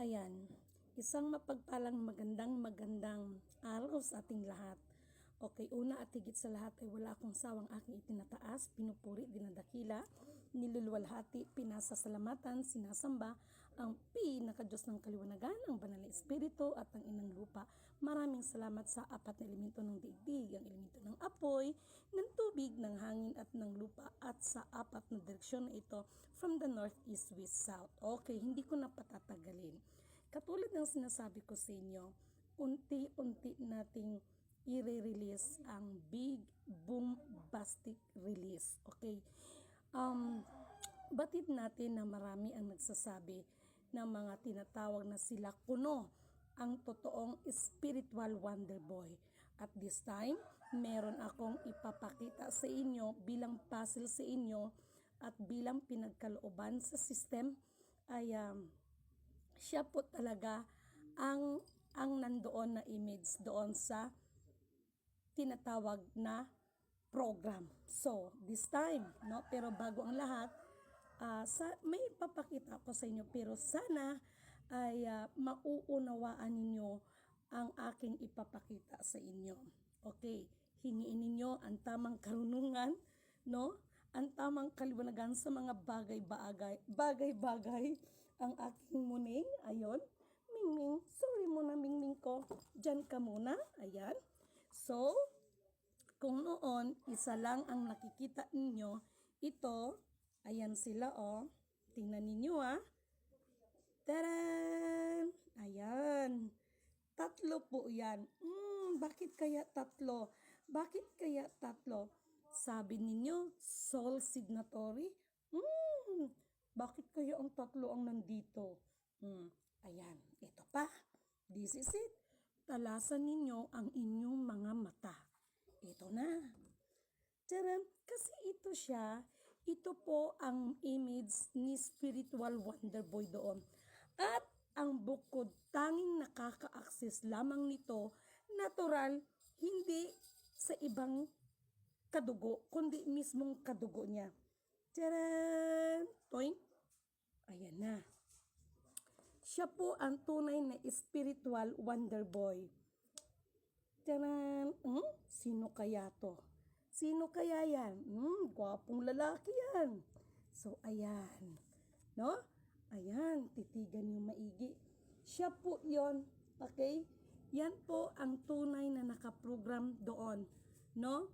Ayan, isang mapagpalang magandang magandang araw sa ating lahat. Okay, una at higit sa lahat ay wala akong sawang aking itinataas, pinupuri, dinadakila, niluluwalhati, pinasasalamatan, sinasamba ang pinakadiyos ng kaliwanagan, ang banal na espiritu at ang inang lupa. Maraming salamat sa apat na elemento ng daigdig, ang elemento ng apoy, ng tubig, ng hangin at ng lupa at sa apat na direksyon na ito from the north, east, west, south. Okay, hindi ko na patatagalin. Katulad ng sinasabi ko sa inyo, unti-unti nating i-release ang big bombastic release. Okay? Um, batid natin na marami ang nagsasabi ng mga tinatawag na sila kuno ang totoong spiritual wonder boy. At this time, meron akong ipapakita sa inyo bilang puzzle sa inyo at bilang pinagkalooban sa system ay um, siya po talaga ang ang nandoon na image doon sa tinatawag na program. So, this time, no? Pero bago ang lahat, ah, sa, may papakita ko sa inyo pero sana ay ah, mauunawaan ninyo ang aking ipapakita sa inyo. Okay, hingiin ninyo ang tamang karunungan, no? Ang tamang kaliwanagan sa mga bagay-bagay, bagay-bagay ang aking muning. Ayon. Mingming, sorry muna Mingming ko. Diyan ka muna. Ayan. So, kung noon, isa lang ang nakikita ninyo, ito, ayan sila oh. Tingnan ninyo ah. Taran! Ayan. Tatlo po yan. Hmm, bakit kaya tatlo? Bakit kaya tatlo? Sabi ninyo, soul signatory? Hmm, bakit kaya ang tatlo ang nandito? Hmm, ayan, ito pa. This is it. Talasan ninyo ang inyong mga mata. Ito na. Charan, kasi ito siya, ito po ang image ni Spiritual Wonder Boy doon. At ang bukod tanging nakaka-access lamang nito, natural, hindi sa ibang kadugo, kundi mismong kadugo niya. Charan! Toing! Ayan na. Siya po ang tunay na spiritual wonder boy. Taran! Hmm? Sino kaya to? Sino kaya yan? Hmm, gwapong lalaki yan. So, ayan. No? Ayan, titigan yung maigi. Siya po yon Okay? Yan po ang tunay na nakaprogram doon. No?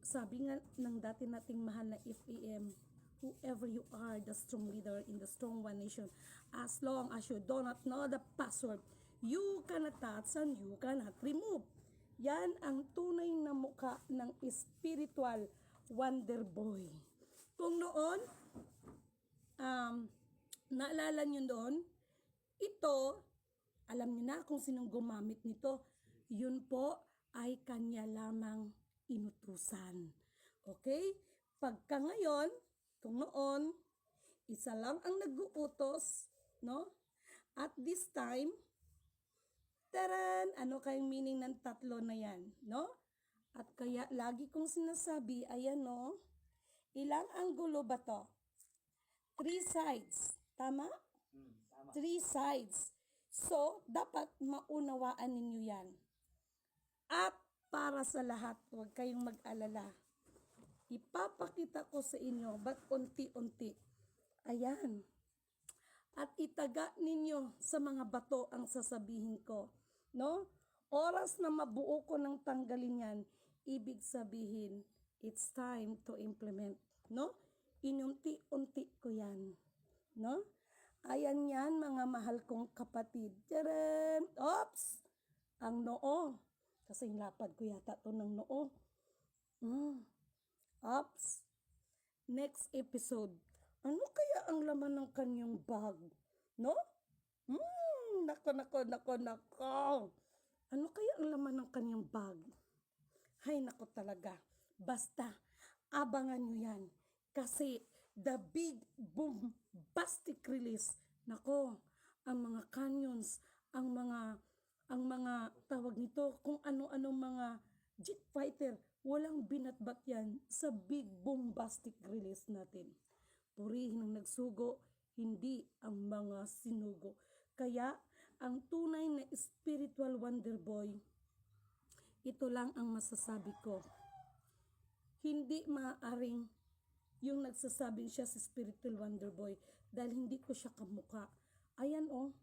Sabi nga ng dati nating mahal na FAM, whoever you are, the strong leader in the strong one nation, as long as you do not know the password, you cannot touch and you cannot remove. Yan ang tunay na mukha ng spiritual wonder boy. Kung noon, um, naalala nyo doon, ito, alam niyo na kung sinong gumamit nito. Yun po ay kanya lamang inutusan. Okay? Pagka ngayon, kung noon, isa lang ang nag-uutos, no? At this time, taran, ano kayong meaning ng tatlo na yan, no? At kaya lagi kong sinasabi, ayan no, ilang anggulo ba to? Three sides. Tama? Three sides. So, dapat maunawaan ninyo yan. At para sa lahat, huwag kayong mag-alala. Ipapakita ko sa inyo, ba't unti-unti? Ayan. At itaga ninyo sa mga bato ang sasabihin ko. No? Oras na mabuo ko ng tanggalin yan, ibig sabihin, it's time to implement. No? Inunti-unti ko yan. No? Ayan yan, mga mahal kong kapatid. Tcharan! Oops! Ang noo. Kasi lapad ko yata to ng noo. Mm. Oops! Next episode. Ano kaya ang laman ng kanyang bag? No? Hmm, nako, nako, nako, nako. Ano kaya ang laman ng kanyang bag? Hay, nako talaga. Basta, abangan nyo yan. Kasi, the big bombastic release, nako, ang mga canyons, ang mga, ang mga tawag nito, kung ano-ano mga jet fighter, walang binatbat yan sa big bombastic release natin. Purihin ang nagsugo, hindi ang mga sinugo. Kaya, ang tunay na spiritual wonder boy, ito lang ang masasabi ko. Hindi maaaring yung nagsasabing siya si spiritual wonder boy dahil hindi ko siya kamuka. Ayan oh,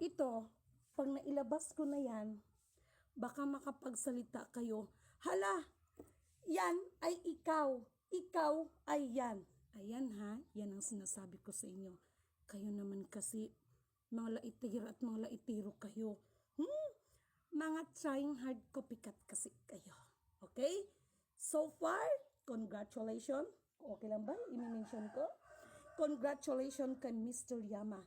ito, pag nailabas ko na yan, baka makapagsalita kayo, hala, yan ay ikaw, ikaw ay yan. Ayan ha, yan ang sinasabi ko sa inyo. Kayo naman kasi, mga laitiro at mga laitiro kayo. Hmm, mga trying hard copycat kasi kayo. Okay? So far, congratulations. Okay lang ba? I-mention ko? Congratulations kay Mr. Yama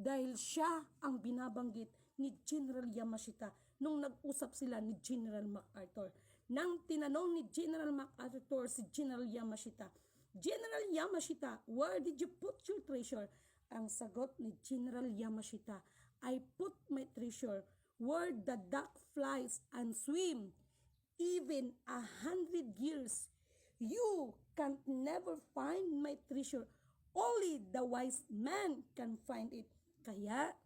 dahil siya ang binabanggit ni General Yamashita nung nag-usap sila ni General MacArthur. Nang tinanong ni General MacArthur si General Yamashita, General Yamashita, where did you put your treasure? Ang sagot ni General Yamashita, I put my treasure where the duck flies and swim. Even a hundred years, you can never find my treasure. Only the wise man can find it. Kaya,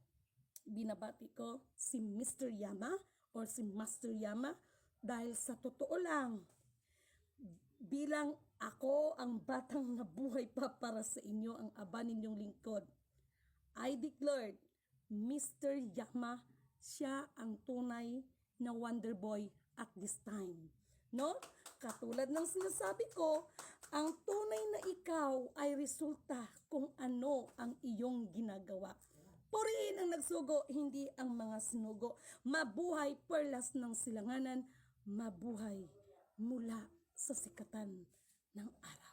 binabati ko si Mr. Yama or si Master Yama dahil sa totoo lang, bilang ako ang batang nabuhay pa para sa inyo ang aba ninyong lingkod. I declared, Mr. Yama, siya ang tunay na Wonder Boy at this time. No? Katulad ng sinasabi ko, ang tunay na ikaw ay resulta kung ano ang iyong ginagawa. Purihin ang nagsugo, hindi ang mga sinugo. Mabuhay perlas ng silanganan, mabuhay mula sa sikatan ng araw.